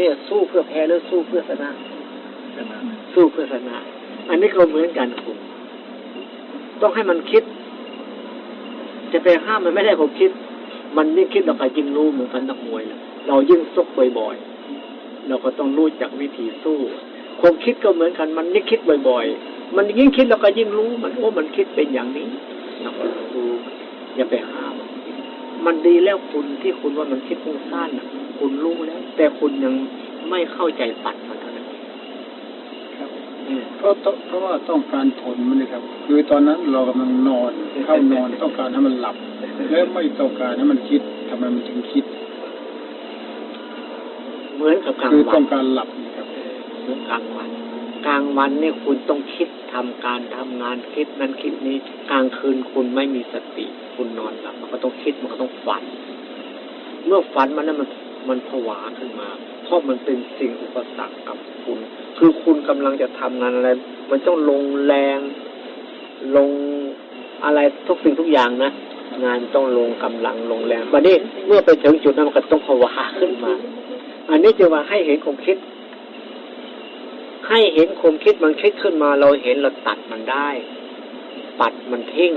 คนอยู่ทุกคนอยู่เนี่ยสู้เพื่อแพ้หรือสู้เพื่อชนะชนะสู้เพื่อชนะ อันนี้ก็เหมือนกันคุณต้องให้มันคิด จะไปห้ามมันไม่ได้ผมคิด มันยิ่งคิดเราก็ยิ่งรู้เหมือนกันนักมวยนะเรายิ่งซกบ่อยๆเราก็ต้องรู้จักวิธีสู้ความคิดก็เหมือนกัน มันยิ่งคิดบ่อย ๆ มันยิ่งคิดเราก็ยิ่งรู้ มันโอ้มันคิดเป็นอย่างนี้เราก็ดูอย่าไปห้าม มันดีแล้วคุณที่คุณว่ามันคิดฟุ้งซ่านน่ะคุณรู้แล้ว แต่คุณยังไม่เข้าใจปัดมันเท่านั้นเองครับอืมเพราะต้องเพราะว่าต้องการทนมันเลยครับ คือตอนนั้นเรากำลังนอนเข้านอนต้องการให้มันหลับ และไม่ต้องการให้มันคิดทำไมมันถึงคิด เหมือนกับกลางคือวัต้อนงการหลับนะครับเหมือนกลางวัน กลางวันเนี่ยคุณต้องคิดทำการทำงานคิดนั้นคิดนี้กลางคืนคุณไม่มีสติ คุณนอนหลับมันก็ต้องคิดมันก็ต้องฝัน เมื่อฝันมันนั้นมันมันผวาขึ้นมา เพราะมันเป็นสิ่งอุปสรรคกับคุณ คือคุณกำลังจะทำงานอะไร มันต้องลงแรง ลงอะไรทุกสิ่งทุกอย่างนะงานต้องลงกำลังลงแรงวันนี้เมื่อไปถึงจุดนั้นมันก็ต้องผวาขึ้นมา อันนี้จะว่าให้เห็นความคิด ให้เห็นความคิดมันคิดขึ้นมา เราเห็นเราตัดมันได้ ปัดมันทิ้ง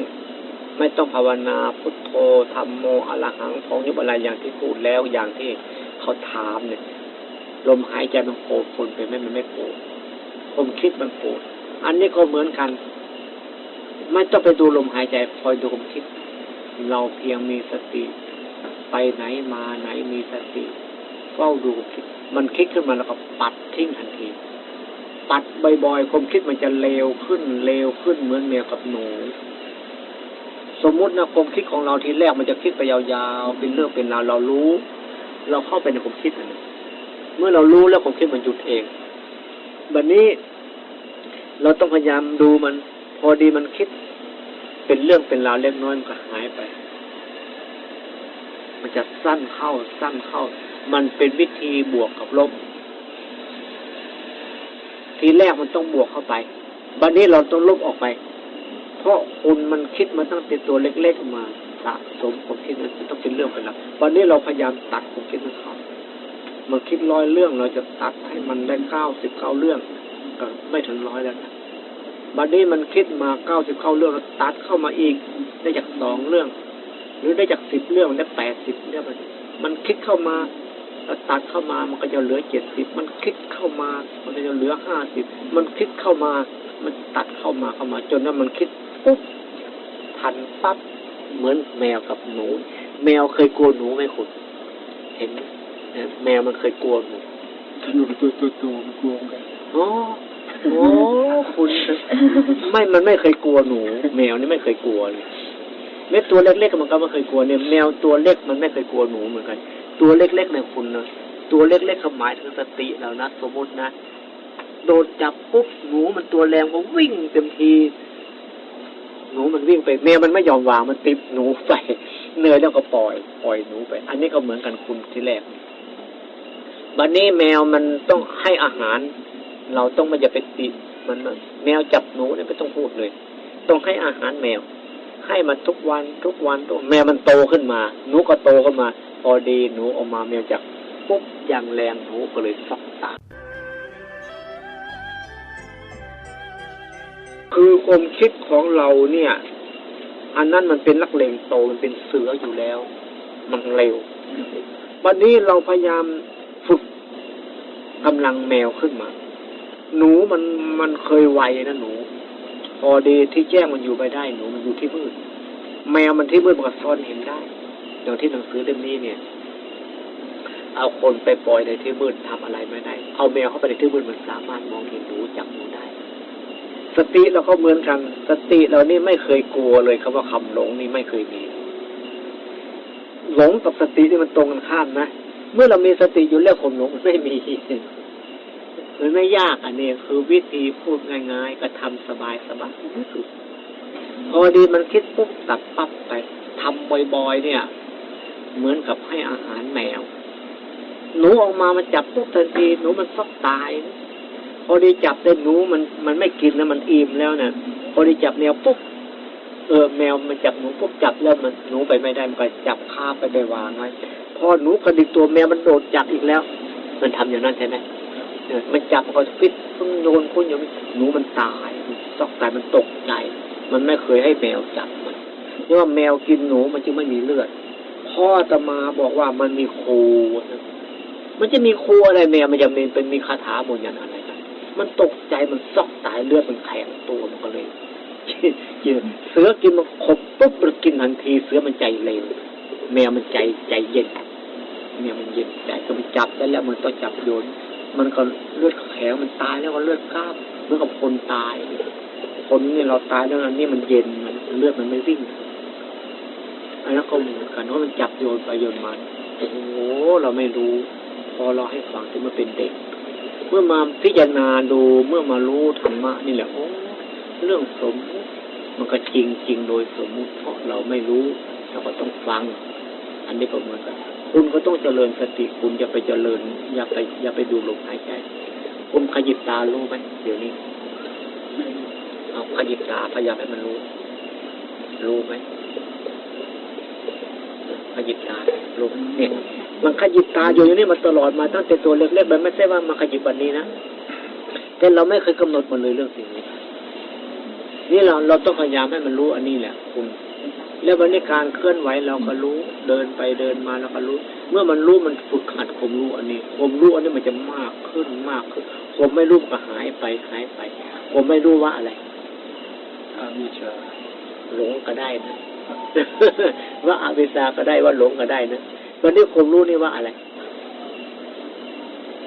ไม่ต้องภาวนาพุทโธธรรมโมอรหังของยุบอะไรอย่างที่พูดแล้วอย่างที่เขาถามเนี่ย ลมหายใจมันโกรธคนไปไหมมันไม่โกรธความคิดมันโกรธอันนี้ก็เหมือนกัน ไม่ต้องไปดูลมหายใจคอยดูความคิด เราเพียงมีสติ ไปไหนมาไหนมีสติเฝ้าดูคิด มันคิดขึ้นมาแล้วก็ปัดทิ้งทันที ปัดบ่อยๆความคิดมันจะเลวขึ้นเลวขึ้นเหมือนแมวกับหนู สมมุตินะความคิดของเราทีแรกมันจะคิดไปยาวๆ เป็นเรื่องเป็นราวเรารู้ เราเข้าไปในความคิดนั่นเมื่อเรารู้แล้วความคิดมันหยุดเองแบบนี้เราต้องพยายามดูมัน พอดีมันคิด เป็นเรื่องเป็นราวเล็กน้อยมันก็หายไป มันจะสั้นเข้าสั้นเข้า มันเป็นวิธีบวกกับลบ ทีแรกมันต้องบวกเข้าไป บัดนี้เราต้องลบออกไป เพราะคุณมันคิดมาตั้งแต่ตัวเล็กๆมาสะสมความคิดนั้นต้องเป็นเรื่องเป็นราววันนี้เราพยายามตัดความคิดมันเขามันคิดร้อยเรื่องเราจะตัดให้มันได้เก้าสิบเก้าเรื่องก็ไม่ถึงร้อยแล้วนะบัดนี้มันคิดมาเก้าสิบเก้าเรื่องเราตัดเข้ามาอีกได้จากสองเรื่อง หรือได้จากสิบเรื่องได้แปดสิบเนี่ยมันมันคิดเข้ามา แล้วตัดเข้ามามันก็จะเหลือเจ็ดสิบมันคิดเข้ามา มันก็จะเหลือห้าสิบมันคิดเข้ามา มันตัดเข้ามาเข้ามา จนนั้นมันคิดปุ๊บทันปั๊บเหมือนแมวกับหนู แมวเคยกลัวหนูไหมคุณเห็นไหมเนี่ยแมวมันเคยกลัวหนูถ้าอยู่เป็นตัวตัวตัวมันกลัวเหมือนกันอ๋อโอ้คุณไม่มันไม่เคยกลัวหนู แมวนี่ไม่เคยกลัวเลยเม็ดตัวเล็กๆมันก็ไม่เคยกลัวเนี่ยแมวตัวเล็กมันไม่เคยกลัวหนูเหมือนกัน ตัวเล็กๆเนี่ยคุณนะตัวเล็กๆขหมายถึงสติเรานะสมมตินะ โดนจับปุ๊บหนูมันตัวแรงมันวิ่งเต็มที หนูมันวิ่งไปแมวมันไม่ยอมวางมันติดหนูไปเนื่อยแล้วก็ปล่อยปล่อยหนูไป อันนี้ก็เหมือนกันคุณที่แรกบัดนี้แมวมันต้องให้อาหาร เราต้องม่อย่าไปติดมันแมวจับหนูเนี่ยไม่ต้องพูดเลย ต้องให้อาหารแมว ให้มันทุกวันทุกวันทุกแมวมันโตขึ้นมา หนูก็โตขึ้นมา พอดีหนูออกมาแมวจับปุ๊บอย่างแรงหนูก็เลยฟอกตายคือความคิดของเราเนี่ย อันนั้นมันเป็นนักเลงโตมันเป็นเสืออยู่แล้ว มันเร็ว วันนี้เราพยายามฝึกกำลังแมวขึ้นมา หนูมันมันเคยไวนะหนู พอดีที่แจ้งมันอยู่ไปได้หนูมันอยู่ที่มืดแมวมันที่มืดมันก็ซ่อนเห็นได้ อย่างที่หนังสือเล่มนี้เนี่ย เอาคนไปปล่อยในที่มืดทำอะไรไม่ได้ เอาแมวเข้าไปในที่มืดมันสามารถมองเห็นหนูจับหนูได้ สติเราก็เหมือนกัน สติเรานี่ไม่เคยกลัวเลยคำว่าคำหลงนี่ไม่เคยมีหลงกับสตินี่มันตรงกันข้ามนะเมื่อเรามีสติอยู่แล้วความหลงมันไม่มีมันไม่ยากอันนี้คือวิธีพูดง่ายๆก็ทำสบายสบายที่สุดพอดีมันคิดปุ๊บตัดปั๊บไปทำบ่อยๆ เนี่ย เหมือนกับให้อาหารแมว หนูออกมามันจับปุ๊บทันทีหนูมันฟักตาย พอไดีจับได้หนูมันมันไม่กินนะมันอิ่มแล้วเนี่ยพอไดีจับแมวปุ๊บเออแมวมันจับหนูปุ๊บจับแล้วมันหนูไปไม่ได้มันก็จับคาบไปไปวางไว้พอหนูกระดิกตัวแมวมันโดดจับอีกแล้ว มันทำอย่างนั้นใช่ไหมเออมันจับพอฟิตพิ่งโยนคุณอย่างนี้หนูมันตายตกใจมันตกใจมันไม่เคยให้แมวจับมันเพราะว่าแมวกินหนูมันจึงไม่มีเลือด พ่ออาตมาบอกว่ามันมีโคนะมันจะมีโคอะไรแมวมันจะมีเป็นมีคาถาบนยันอะไรกันมันตกใจมันซอกตายเลือดมันแข็งตัวมันก็เลยกินเสือกินมันขบปุ๊บมันกินทันที เสือมันใจเร็วแมวมันใจใจเย็นแมวมันเย็นใจก็ไปจับได้แล้วมันต้องจับโยน มันก็เลือดแข็งมันตายแล้วก็เลือดกล้ามเหมือนกับคนตาย คนนี่เราตายแล้วอันนี้มันเย็นมันเลือดมันไม่วิ่ง อันนั้นก็เหมือนกันว่ามันจับโยนไปโยนมาโอ้โหเราไม่รู้ พอเราให้ฟังที่มันเป็นเด็ก เมื่อมาพิจารณาดูเมื่อมารู้ธรรมะนี่แหละโอ้เรื่องสมมุติมันก็จริงจริงโดยสมมุติ เพราะเราไม่รู้เราก็ต้องฟัง อันนี้ก็เหมือนกันคุณก็ต้องเจริญสติคุณอย่าไปเจริญ อย่าไป อย่าไปดูลมหายใจคุณขยิบตารู้ไหมเดี๋ยวนี้เอาขยิบตาพยายามให้มันรู้ รู้ไหม ขยิบตารู้ไหมเนี่ยมันขยิบตาอยู่อย่างนี้มาตลอดมาตั้งแต่ตัวเล็กๆมันไม่ใช่ว่ามาขยิบวันนี้นะแต่เราไม่เคยกำหนดมันเลยเรื่องสิ่งนี้ นี่เราเราต้องพยายามให้มันรู้อันนี้แหละคุณแล้ววันนี้การเคลื่อนไหวเราก็รู้เดินไปเดินมาเราก็รู้ เมื่อมันรู้มันฝึกหัดความรู้อันนี้ความรู้อันนี้มันจะมากขึ้นมากขึ้นผมไม่รู้ก็หายไปหายไป ผมไม่รู้ว่าอะไรอาวิชชาหลงก็ได้นะ ว่าอาวิชาก็ได้ว่าหลงก็ได้นะวันนี้ความรู้นี่ว่าอะไร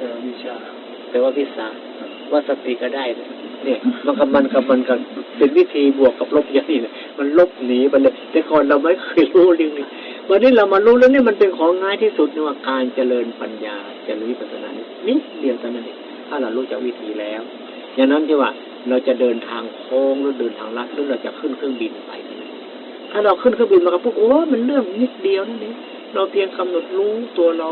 อาวิชชาแปลว่าวิชาว่าสติก็ได้นะเนี่ยมันกับมันกับมันกันเป็นวิธีบวกกับลบอย่างนี้นะมันลบหนีไปเลยแต่ก่อนเราไม่เคยรู้เรื่องนี้วันนี้เรามารู้เรื่องนี้มันเป็นของง่ายที่สุดนี่ว่าการเจริญปัญญาเจริญวิปัสสนานี่นิดเดียวเท่านั้นเองถ้าเรารู้จักวิธีแล้วอย่างนั้นที่ว่าเราจะเดินทางโค้งหรือเดินทางลัดหรือเราจะขึ้นเครื่องบินไป ถ้าเราขึ้นเครื่องบินมาก็ปุ๊บโอ้มันเรื่องนิดเดียวนั่นเองเราเพียงกำหนดรู้ตัวเรา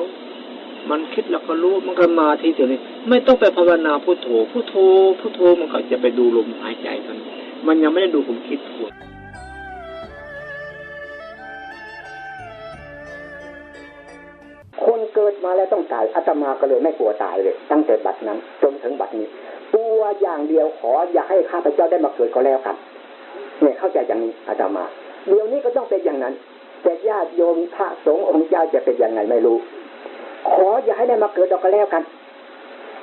มันคิดแล้วก็รู้มันก็มาทีเดียวนี้ไม่ต้องไปภาวนาพุทโธพุทโธพุทโธมันก็จะไปดูลมหายใจมันมันยังไม่ได้ดูผมคิดทวนคนเกิดมาแล้วต้องตายอาตมาก็เลยไม่กลัวตายเลย ตั้งแต่บัดนั้น จนถึงบัดนี้กลัวอย่างเดียวขออย่าให้ข้าพเจ้าได้มาเกิดก็แล้วกันเนี่ยเข้าใจอย่างนี้อาตมา เดี๋ยวนี้ก็ต้องเป็นอย่างนั้น แต่ญาติโยมพระสงฆ์องค์เจ้าจะเป็นยังไงไม่รู้ ขออย่าให้ได้มาเกิดดอกก็แล้วกัน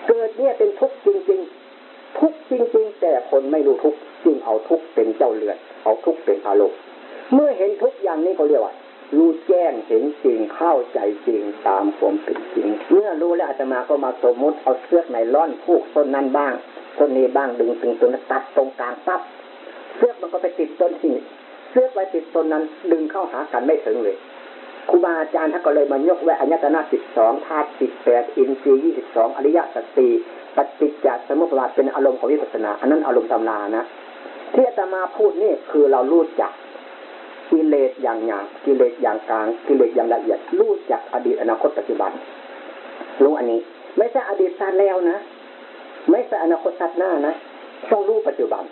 เกิดเนี่ยเป็นทุกข์จริง ๆ ทุกข์จริง ๆ แต่คนไม่รู้ทุกข์จึงเอาทุกข์เป็นเจ้าเรือน เอาทุกข์เป็นอารมณ์เมื่อเห็นทุกข์อย่างนี้ก็เรียกว่ารู้แจ้งเห็นจริงเข้าใจจริงตามความเป็นจริง เมื่อรู้แล้วอาตมาก็มาสมมติเอาเชือกไนล่อนผูกต้นนั้นบ้างต้นนี้บ้างดึงถึงต้นนั้นตัดตรงกลางปั๊บเชือกมันก็ไปติดต้นที่ เชือกไปติดตนนั้นดึงเข้าหากันไม่ถึงเลยครูบาอาจารย์ท่านก็เลยมายกไว้อัญญตนาสิบสองธาตุสิบแปดอินทรีย์ยี่สิบสองอริยสัจสี่ปฏิจจสมุปบาทเป็นอารมณ์ของวิปัสสนา อันนั้นอารมณ์ตำรานะที่อาตมาพูดนี่คือเรารู้จักกิเลสอย่างหยาบกิเลสอย่างกลางกิเลสอย่างละเอียด รู้จักอดีตอนาคตปัจจุบัน รู้อันนี้ ไม่ใช่อดีตชาติแล้วนะ ไม่ใช่อนาคตชาติหน้านะต้องรู้ปัจจุบัน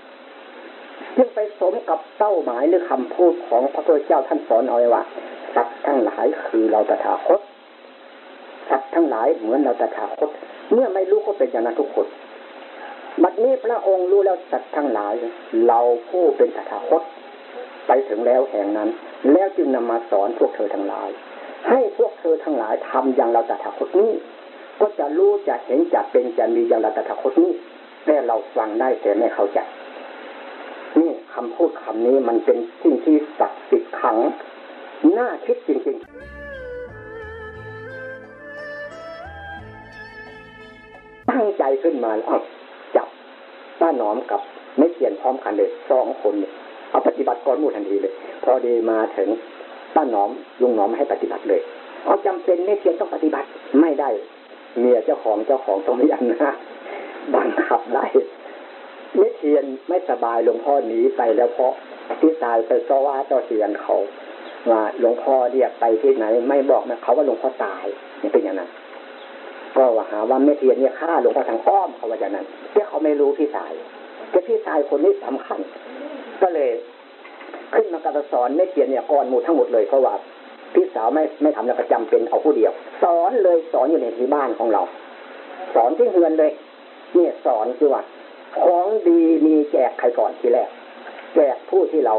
จึงไปสมกับเป้าหมายหรือคำพูดของพระพุทธเจ้าท่านสอนเอาไว้ว่าสัตว์ทั้งหลายคือเราตถาคตสัตว์ทั้งหลายเหมือนเราตถาคต เมื่อไม่รู้ก็เป็นอย่างนั้นทุกคนบัดนี้พระองค์รู้แล้วสัตว์ทั้งหลาย เราผู้เป็นตถาคต ไปถึงแล้วแห่งนั้น แล้วจึงนำมาสอนพวกเธอทั้งหลาย ให้พวกเธอทั้งหลายทำอย่างเราตถาคตนี้ ก็จะรู้จะเห็นจะเป็นจะมีอย่างเราตถาคตนี้แต่เราฟังได้แต่ไม่เข้าใจ คำพูดคำนี้มันเป็นสิ่งที่ศักดิ์สิทธิ์ขังน่าคิดจริงๆ ตั้งใจขึ้นมาแล้วเอาจับป้าหนอมกับไม่เขียนพร้อมกันเลยสองคนเนี่ยเอาปฏิบัติก่อนหมู่ทันทีเลย พอดีมาถึงป้าหนอมลุงหนอมให้ปฏิบัติเลยเอาจำเป็นไม่เพียงต้องปฏิบัติไม่ได้ เมียเจ้าของเจ้าของต้องมีอำนาจบังคับได้ เมเทียนไม่สบายหลวงพ่อหนีไปแล้วเพราะที่ตายไปก็ว่าเจ้าเทียนเขาว่าหลวงพ่อเรียกไปที่ไหน ไม่บอกนะเขาว่าหลวงพ่อตายนี่เป็นอย่างนั้นก็ว่าหาว่าเมเทียนเนี่ยฆ่าหลวงพ่อทางอ้อมเขาว่าอย่างนั้นแต่เขาไม่รู้พี่สายแต่พี่สายคนนี้สำคัญ ก็เลยขึ้นมากระสอนไม่เขียนเนี่ยก่อนหมู่ทั้งหมดเลยเพราะว่าพี่สาวไม่ไม่ทำแล้วก็จำเป็นเอาผู้เดียว สอนเลยสอนอยู่ในที่บ้านของเรา สอนที่เฮือนเลยเนี่ยสอนคือว่า ของดีมีแจกใครก่อนทีแรก แจกผู้ที่เรา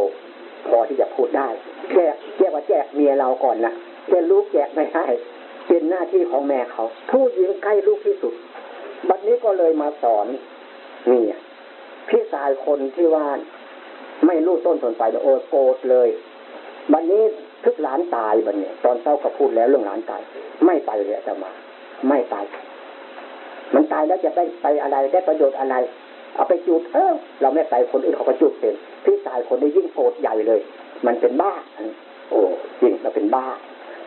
พอที่จะพูดได้ แจกแจกว่าแจกเมียเราก่อนนะแจกลูกแจกไม่ได้เป็นหน้าที่ของแม่เขา ผู้หญิงใกล้ลูกที่สุด บัดนี้ก็เลยมาสอนนี่พี่ชายคนที่ว่าไม่รู้ต้นสนไปโอ้โกรธเลยบัดนี้ทึกหลานตายบัดนี้ตอนเศร้าก็พูดแล้วเรื่องหลานตาย ไม่ไปเลยจะมา ไม่ไป มันตายแล้วจะได้ไปอะไรได้ประโยชน์อะไร เอาไปจุดเออเราไม่ไปคนอื่นเขาก็จุดเป็นพี่ชายคนนี้ยิ่งโกรธใหญ่เลย มันเป็นบ้าโอ้จริงเราเป็นบ้า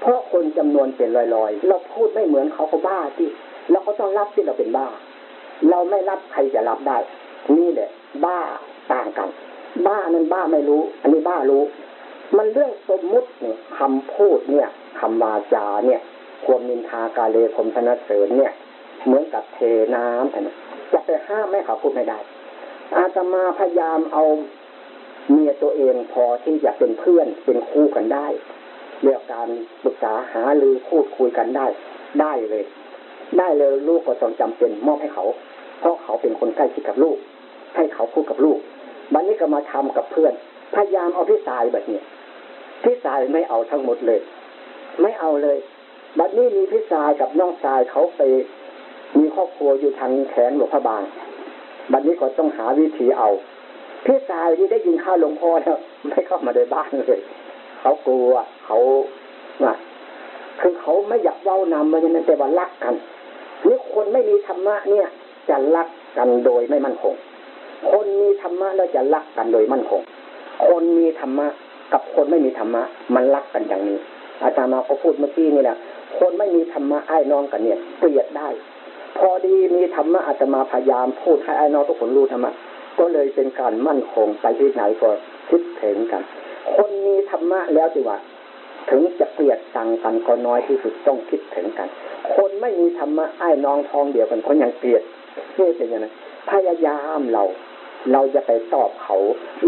เพราะคนจำนวนเป็นลอยๆ เราพูดไม่เหมือนเขาเขาบ้าที่เราก็ต้องรับที่เราเป็นบ้า เราไม่รับใครจะรับได้ นี่แหละ บ้าต่างกัน บ้านั้นบ้าไม่รู้ อันนี้บ้ารู้ มันเรื่องสมมุติเนี่ยคำพูดเนี่ยคำวาจาเนี่ย ความนินทากาเลคมสนเสริญเนี่ย เหมือนกับเทน้ำแต่นะ จะไปห้ามไม่เขาพูดไม่ได้ อาตมาพยายามเอาเมียตัวเองพอที่จะเป็นเพื่อนเป็นคู่กันได้เรื่องการปรึกษาหาหรือพูดคุยกันได้ ได้เลย ได้เลยลูกก็ต้องจำเป็นมอบให้เขา เพราะเขาเป็นคนใกล้ชิดกับลูก ให้เขาพูดกับลูกบันนี้ก็มาทำกับเพื่อน พยายามเอาพี่สายแบบนี้พี่สายไม่เอาทั้งหมดเลย ไม่เอาเลยบัดนี้มีพี่สายกับน้องสายเขาไป ครอบครัวอยู่ทางแขนหลวงพระบางบัดนี้ก็ต้องหาวิธีเอาพี่สายที่ได้ยินข้าวหลวงพ่อแล้วไม่เข้ามาในบ้านเลยเขากลัวเขาน่ะคือเขาไม่อยากเว้านำมันอย่างนั้นแต่ว่ารักกันนี่คนไม่มีธรรมะเนี่ย จะรักกันโดยไม่มั่นคง คนมีธรรมะแล้วจะรักกันโดยมั่นคง คนมีธรรมะกับคนไม่มีธรรมะ มันรักกันอย่างนี้ อาจารย์มาก็พูดเมื่อกี้นี่แหละคนไม่มีธรรมะไอ้น้องกันเนี่ยเกลียดได้ พอดีมีธรรมะอาตมาพยายามพูดให้ไอ้น้องทุกคนรู้ธรรมะก็เลยเป็นการมั่นคงไปที่ไหนก็คิดถึงกัน คนมีธรรมะแล้วจิว่าถึงจะเกลียดตังกันก็น้อยที่สุดต้องคิดถึงกัน คนไม่มีธรรมะไอ้น้องทองเดียวกันเขายังเกลียดนี่เป็นยังไงพยายามเรา เราจะไปตอบเขา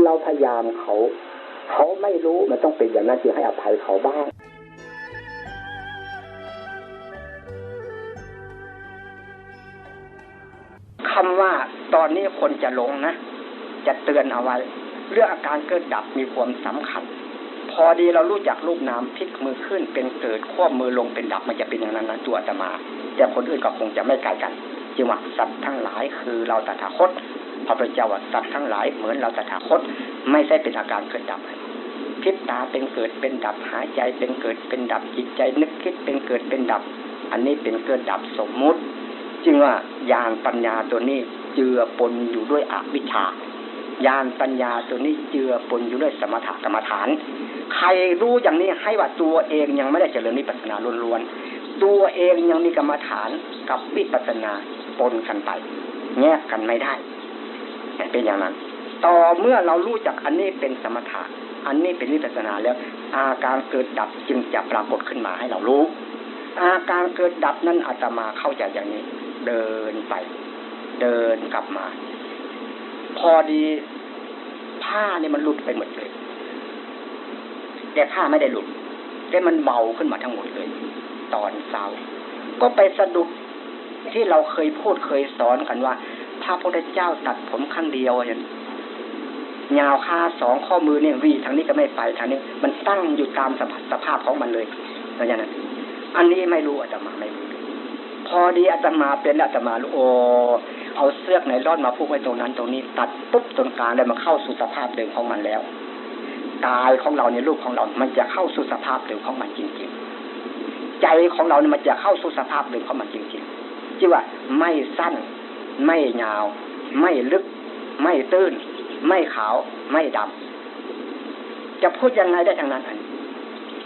เราพยายามเขา เขาไม่รู้มันต้องเป็นอย่างนั้นจึงให้อภัยเขาบ้าง คำว่าตอนนี้คนจะหลงนะ จะเตือนเอาไว้ เรื่องอาการเกิดดับมีความสำคัญ พอดีเรารู้จักรูปนามพลิกมือขึ้นเป็นเกิดควบมือลงเป็นดับมันจะเป็นอย่างนั้นนะตัวอาตมา แต่คนอื่นก็คงจะไม่ไกลกันจึงว่าสัตว์ทั้งหลายคือเราตถาคตพระพุทธเจ้าว่าสัตว์ทั้งหลายเหมือนเราตถาคต ไม่ใช่เป็นอาการเกิดดับพริบตาเป็นเกิดเป็นดับหายใจเป็นเกิดเป็นดับจิตใจนึกคิดเป็นเกิดเป็นดับ อันนี้เป็นเกิดดับสมมุติ จึงว่าญาณปัญญาตัวนี้เจือปนอยู่ด้วยอวิชชาญาณปัญญาตัวนี้เจือปนอยู่ด้วยสมถกรรมฐาน ใครรู้อย่างนี้ให้ว่าตัวเองยังไม่ได้เจริญวิปัสสนาล้วนๆตัวเองยังมีกรรมฐานกับวิปัสสนาปนกันไป แยกกันไม่ได้เป็นอย่างนั้น ต่อเมื่อเรารู้จักอันนี้เป็นสมถะอันนี้เป็นวิปัสสนาแล้ว อาการเกิดดับจึงจะปรากฏขึ้นมาให้เรารู้ อาการเกิดดับนั้นอาตมาเข้าใจอย่างนี้ เดินไป เดินกลับมา พอดีผ้าเนี่ยมันหลุดไปหมดเลย แต่ผ้าไม่ได้หลุด แต่มันเบาขึ้นมาทั้งหมดเลย ตอนเช้า ก็ไปสะดุดที่เราเคยพูดเคยสอนกันว่า พระพุทธเจ้าตัดผมข้างเดียวอย่างยาวค่าสองข้อมือเนี่ยวีทางนี้ก็ไม่ไปทางนี้ มันตั้งอยู่ตามสภาพของมันเลยเพราะฉะนั้น อันนี้ไม่รู้อาตมาไม่รู้ อดีอาตมาเป็นอาตมารู้โอ เอาเสื้อกไนล่อนมาผูกไว้ตรงนั้น ตรงนี้ตัดปุ๊บตรงกลางแล้วมันเข้าสู่สภาพเดิมของมันแล้วกายของเราในรูปของเรา มันจะเข้าสู่สภาพเดิมของมันจริง ๆ ใจของเราเนี่ยมันจะเข้าสู่สภาพเดิมของมันจริงๆที่ว่าไม่สั้น ไม่ยาว ไม่ลึก ไม่ตื้น ไม่ขาว ไม่ดำจะพูดยังไงได้ทั้งนั้นอัน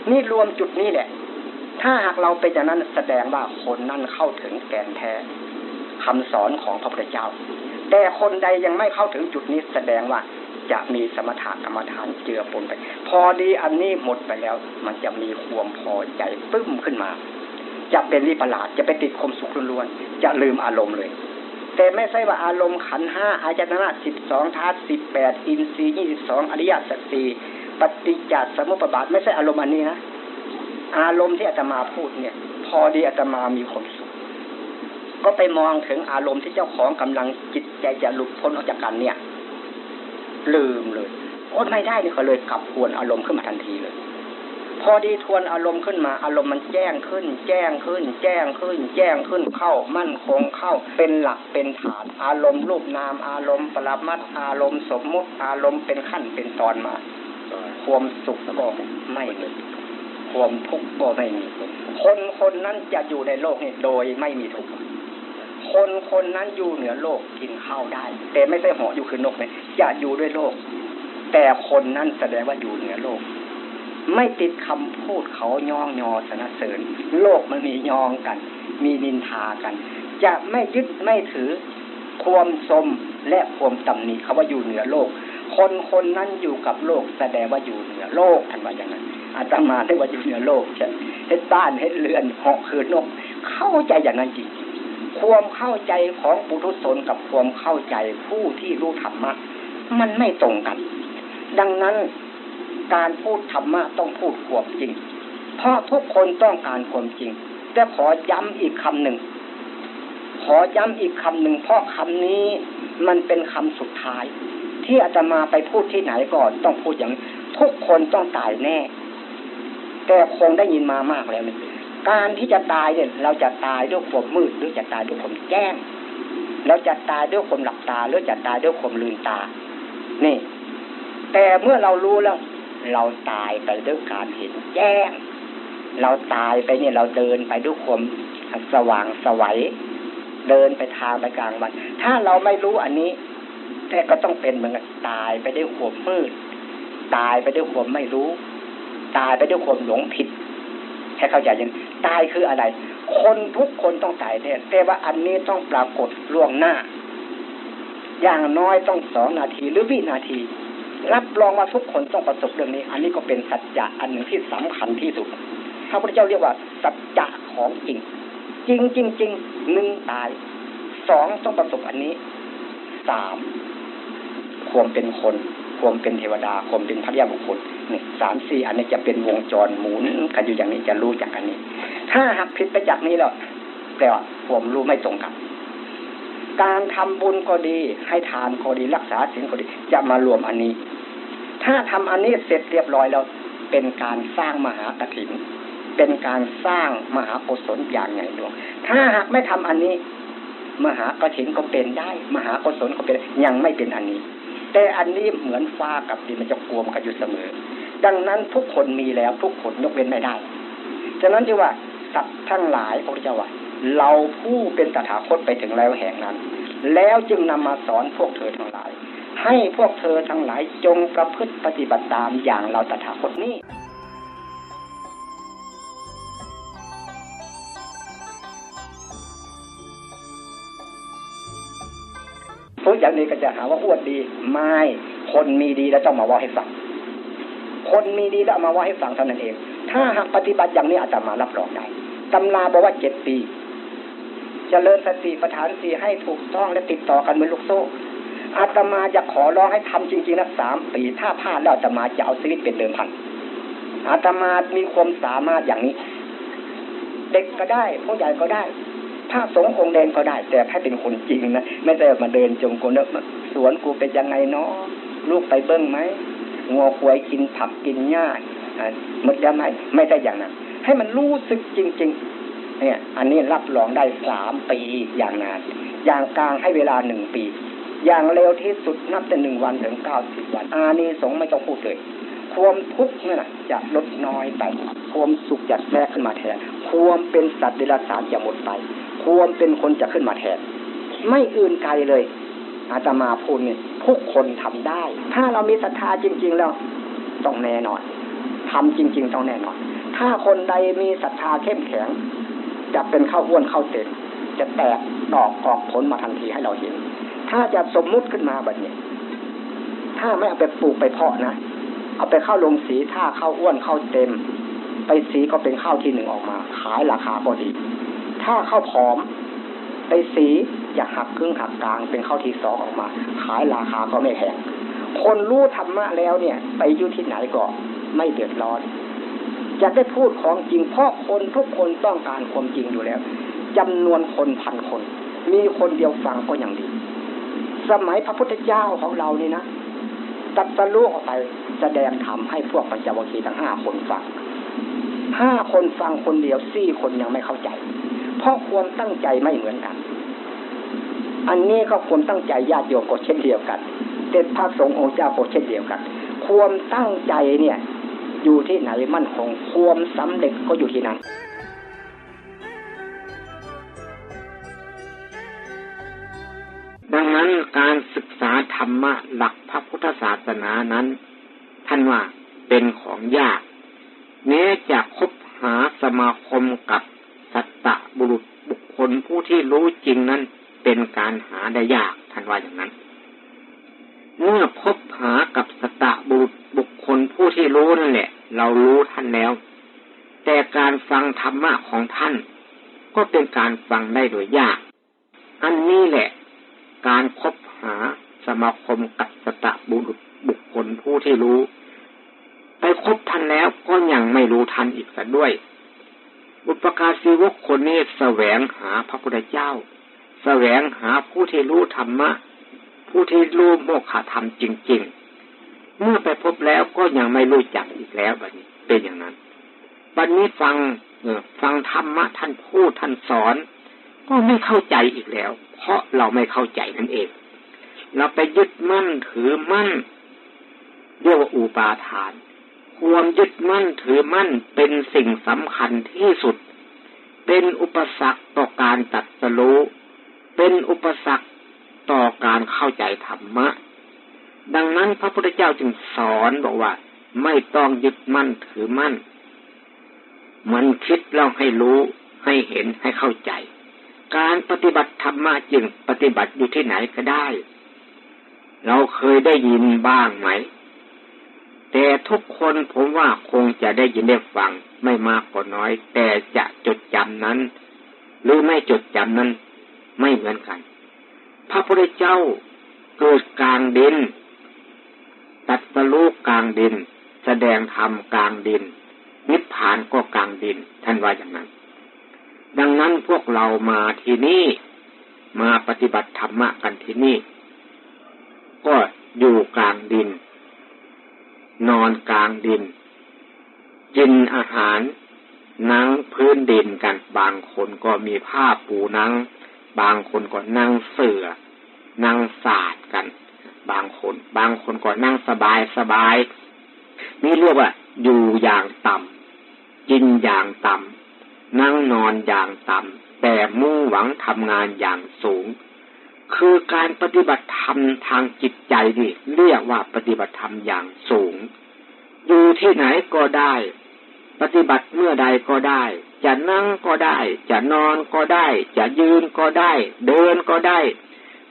นี่รวมจุดนี้แหละ ถ้าหากเราเป็นอย่างนั้นแสดงว่าคนนั้นเข้าถึงแกนแท้คำสอนของพระพุทธเจ้า แต่คนใดยังไม่เข้าถึงจุดนี้แสดงว่าจะมีสมถะกรรมฐานเจือปนไป พอดีอันนี้หมดไปแล้ว มันจะมีความพอใจปึ้มขึ้นมา จะเป็นวิปลาสจะไปติดคมสุขล้วนๆจะลืมอารมณ์เลย แต่ไม่ใช่ว่าอารมณ์ขันห้าอาจารย์สิบสองธาตุสิบแปดอินทรีย์ยี่สิบสองอริยสัจสี่ปฏิจจสมุปบาทไม่ใช่อารมณ์อันนี้นะ อารมณ์ที่อาตมาพูดเนี่ย พอดีอาตมามีความสุขก็ไปมองถึงอารมณ์ที่เจ้าของกำลังจิตใจจะหลุดพ้นออกจากกันเนี่ย ลืมเลยอดไม่ได้นี่ก็เลยกลับทวนอารมณ์ขึ้นมาทันทีเลย พอดีทวนอารมณ์ขึ้นมาอารมณ์มันแจ้งขึ้น แจ้งขึ้น แจ้งขึ้น แจ้งขึ้นเข้า มั่นคงเข้า เป็นหลักเป็นฐาน อารมณ์รูปนาม อารมณ์ปรมัตถ์อารมณ์สมมุติอารมณ์เป็นขั้นเป็นตอนมา ความสุขก็ไม่มี ความทุกข์ก็ไม่มี คนคนนั้นจะอยู่ในโลกนี้โดยไม่มีทุกข์ คนคนนั้นอยู่เหนือโลกกินข้าวได้ แต่ไม่ใช่หออยู่คือนกเนี่ยจะอยู่ด้วยโลก แต่คนนั้นแสดงว่าอยู่เหนือโลก ไม่ติดคำพูดเขาย่องยอสนเสริญ โลกมันมียองกัน มีนินทากัน จะไม่ยึดไม่ถือความสมและความตำหนิเขาว่าอยู่เหนือโลก คนคนนั้นอยู่กับโลกแสดงว่าอยู่เหนือโลกท่านว่าอย่างนั้น อาตมาได้ว่าอยู่เหนือโลกใช่เฮ็ดบ้านเฮ็ดเรือนเหาะคือนก เข้าใจอย่างนั้นจริงความเข้าใจของปุถุชนกับความเข้าใจผู้ที่รู้ธรรมะ มันไม่ตรงกัน ดังนั้นการพูดธรรมะต้องพูดความจริง เพราะทุกคนต้องการความจริง แต่ขอย้ำอีกคำหนึ่ง ขอย้ำอีกคำหนึ่ง เพราะคำนี้มันเป็นคำสุดท้าย ที่อาตมาไปพูดที่ไหนก่อนต้องพูดอย่างทุกคนต้องตายแน่ แต่คงได้ยินมามากแล้วนี่การที่จะตายเนี่ยเราจะตายด้วยความมืดหรือจะตายด้วยความแจ้ง เราจะตายด้วยความหลับตาหรือจะตายด้วยความลืมตา นี่ แต่เมื่อเรารู้แล้ว เราตายไปด้วยการเห็นแจ้ง เราตายไปเนี่ยเราเดินไปด้วยความสว่างสวัยเดินไปทางไปกลางวัน ถ้าเราไม่รู้อันนี้ แต่ก็ต้องเป็นเหมือนกันตายไปด้วยความมืด ตายไปด้วยความไม่รู้ ตายไปด้วยความหลงผิดให้เข้าใจยังตายคืออะไร คนทุกคนต้องตายแน่แต่ว่าอันนี้ต้องปรากฏล่วงหน้า อย่างน้อยต้องสองนาทีหรือวินาที รับรองว่าทุกคนต้องประสบเรื่องนี้ อันนี้ก็เป็นสัจจะอันหนึ่งที่สำคัญที่สุดพระพุทธเจ้าเรียกว่า สัจจะของจริง จริงจริงจริงหนึ่งตายสองต้องประสบอันนี้สามความเป็นคน ความเป็นเทวดาความเป็นพระยาบุคคลนี่สามสี่อันนี้จะเป็นวงจรหมุนกันอยู่อย่างนี้จะรู้จากอันนี้ ถ้าหักผิดไปจากนี้แล้วแปลว่าความรู้ไม่ตรงกันการทำบุญก็ดี ให้ทานก็ดีรักษาศีลก็ดี จะมารวมอันนี้ ถ้าทำอันนี้เสร็จเรียบร้อยแล้ว เป็นการสร้างมหากฐิน เป็นการสร้างมหากุศลอย่างใหญ่หลวง ถ้าหากไม่ทำอันนี้ มหากฐินก็เป็นได้ มหากุศลก็เป็นยังไม่เป็นอันนี้ แต่อันนี้เหมือนฟ้ากับดินมันจะกวมกันอยู่เสมอ ดังนั้นทุกคนมีแล้วทุกคนยกเว้นไม่ได้ฉะนั้นที่ว่าสัตว์ทั้งหลายพระพุทธเจ้าว่าเราผู้เป็นตถาคตไปถึงแล้วแห่งนั้น แล้วจึงนำมาสอนพวกเธอทั้งหลาย ให้พวกเธอทั้งหลายจงประพฤติปฏิบัติตามอย่างเราตถาคตนี้ อย่างนี้ก็จะหาว่าอวดดี ไม่ คนมีดีแล้วต้องมาว่าให้ฟัง คนมีดีแล้วมาว่าให้ฟังเท่านั้นเอง ถ้าหากปฏิบัติอย่างนี้อาตมารับรองได้ตำราบอกว่าเจ็ดปีจเจริญสติปัฏฐานสี่ให้ถูกต้องและติดต่อกันเหมือนลูกโซ่อาตมาจะขอร้องให้ทำจริงๆนะสามปี ถ้าพลาดแล้วอาตมาจะเอาชีวิตเป็นเดิมพันอาตมามีความสามารถอย่างนี้ เด็กก็ได้ผู้ใหญ่ก็ได้ พระสงฆ์องค์แดงก็ได้ แต่ให้เป็นคนจริงนะไม่ได้มาเดินจงกรมแล้วสวนกูเป็นยังไงเนาะลูกไปเบิ้งไหมงัวควายกินผักกินหญ้าหมดยังไงไม่ได้อย่างนั้นให้มันรู้สึกจริง ๆ เนี่ย อันนี้รับรองได้สามปีอย่างนานอย่างกลางให้เวลาหนึ่งปี อย่างเร็วที่สุดนับแต่หนึ่งวันถึงเก้าสิบวัน อานิสงส์ไม่ต้องพูดเลยความทุกข์นั่นนะจะลดน้อยไป ความสุขจะแทรกขึ้นมาแทน ความเป็นสัตว์เดรัจฉานจะหมดไป ความเป็นคนจะขึ้นมาแทน ไม่อื่นไกลเลย อาตมาพูดเนี่ยทุกคนทำได้ ถ้าเรามีศรัทธาจริง ๆ แล้วต้องแน่นอนทำจริง ๆ ต้องแน่นอน ถ้าคนใดมีศรัทธาเข้มแข็ง จะเป็นข้าวอ้วนข้าวเต็มจะแตกดอกออกผลมาทันทีให้เราเห็น ถ้าจะสมมุติขึ้นมาแบบนี้ ถ้าไม่เอาไปปลูกไปเพาะนะเอาไปเข้าลงสีถ้าเข้าอ้วนเข้าเต็ม ไปสีก็เป็นข้าวที่หนึ่งออกมา ขายราคาพอดี ถ้าข้าวผอมไปสีจะหักครึ่งหักกลางเป็นข้าวทีสองออกมา ขายราคาก็ไม่แพงคนรู้ธรรมะแล้วเนี่ย ไปอยู่ที่ไหนก็ไม่เดือดร้อนจะได้พูดของจริงเพราะคนทุกคนต้องการความจริงอยู่แล้วจำนวนคนพันคน มีคนเดียวฟังก็ยังดี สมัยพระพุทธเจ้าของเรานี่นะตัดสรู้ออกไปแสดงธรรมให้พวกปัญจวัคคีย์ทั้งห้าคนฟังห้าคนฟังคนเดียวสี่คนยังไม่เข้าใจ เพราะความตั้งใจไม่เหมือนกัน อันนี้ก็ความตั้งใจญาติโยมก็เช่นเดียวกันเด็ดพระสงฆ์องค์เจ้าก็เช่นเดียวกัน ความตั้งใจเนี่ย อยู่ที่ไหนมั่นคงความสำเร็จก็อยู่ที่นั้นดังนั้นการศึกษาธรรมะหลักพระพุทธศาสนานั้น ท่านว่าเป็นของยากแม้จะคบหาสมาคมกับ สัตตะบุรุษบุคคลผู้ที่รู้จริงนั้น เป็นการหาได้ยากท่านว่าอย่างนั้น เมื่อคบหากับสัตตะบุรุษบุคคลผู้ที่รู้นั่นแหละ เรารู้ท่านแล้ว แต่การฟังธรรมะของท่าน ก็เป็นการฟังได้โดยยาก อันนี้แหละ การคบหาสมาคมกับสตะบุรุษบุคคลผู้ที่รู้ ไปคบท่านแล้วก็ยังไม่รู้ทันอีกสัด้วย บุปการศีวกคนนี้แสวงหาพระพุทธเจ้า แสวงหาผู้ที่รู้ธรรมะ ผู้ที่รู้โมฆะธรรมจริง ๆ เมื่อไปพบแล้วก็ยังไม่รู้จักอีกแล้วบัดนี้เป็นอย่างนั้นบัดนี้ฟังเออฟังธรรมะท่านพูดท่านสอน ก็ไม่เข้าใจอีกแล้ว เพราะเราไม่เข้าใจนั่นเอง เราไปยึดมั่นถือมั่นเรียกว่าอุปาทาน ความยึดมั่นถือมั่นเป็นสิ่งสำคัญที่สุด เป็นอุปสรรคต่อการตัดสรู้ เป็นอุปสรรคต่อการเข้าใจธรรมะ ดังนั้นพระพุทธเจ้าจึงสอนบอกว่า ไม่ต้องยึดมั่นถือมั่น มันคิดเราให้รู้ให้เห็นให้เข้าใจ การปฏิบัติธรรมะจึงปฏิบัติอยู่ที่ไหนก็ได้ เราเคยได้ยินบ้างไหม แต่ทุกคนผมว่าคงจะได้ยินได้ฟังไม่มากก็น้อย แต่จะจดจำนั้น หรือไม่จดจำนั้น ไม่เหมือนกัน พระพุทธเจ้าเกิดกลางดิน ตัดสลูกกลางดิน แสดงธรรมกลางดิน นิพพานก็กลางดิน ท่านว่าอย่างนั้น ดังนั้นพวกเรามาที่นี่มาปฏิบัติธรรมะกันที่นี่ ก็อยู่กลางดิน นอนกลางดิน กินอาหารนั่งพื้นดินกันบางคนก็มีผ้าปูนั่ง บางคนก็นั่งเสือนั่งศาสตร์กัน บางคน บางคนก็นั่งสบายสบายนี่เรียกว่า อยู่อย่างต่ำกินอย่างต่ำนั่งนอนอย่างต่ำแต่มุ่งหวังทำงานอย่างสูง คือการปฏิบัติธรรมทางจิตใจนี่เรียกว่าปฏิบัติธรรมอย่างสูง อยู่ที่ไหนก็ได้ ปฏิบัติเมื่อใดก็ได้ จะนั่งก็ได้ จะนอนก็ได้ จะยืนก็ได้ เดินก็ได้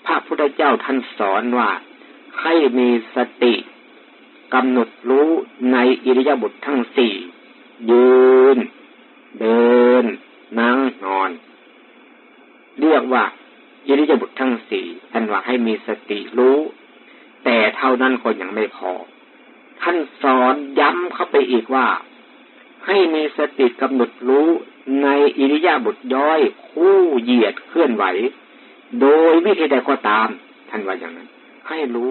พระพุทธเจ้าท่านสอนว่าให้มีสติกำหนดรู้ในอิริยาบถททั้งสี่ยืน เดิน นั่งนอน เรียกว่า อิริยาบถททั้งสี่ท่านว่าให้มีสติรู้ แต่เท่านั้นก็ยังไม่พอท่านสอนย้ำเข้าไปอีกว่า ให้มีสติกำหนดรู้ในอิริยาบถย่อยคู่เหยียดเคลื่อนไหว โดยวิธีใดก็ตามท่านว่าอย่างนั้น ให้รู้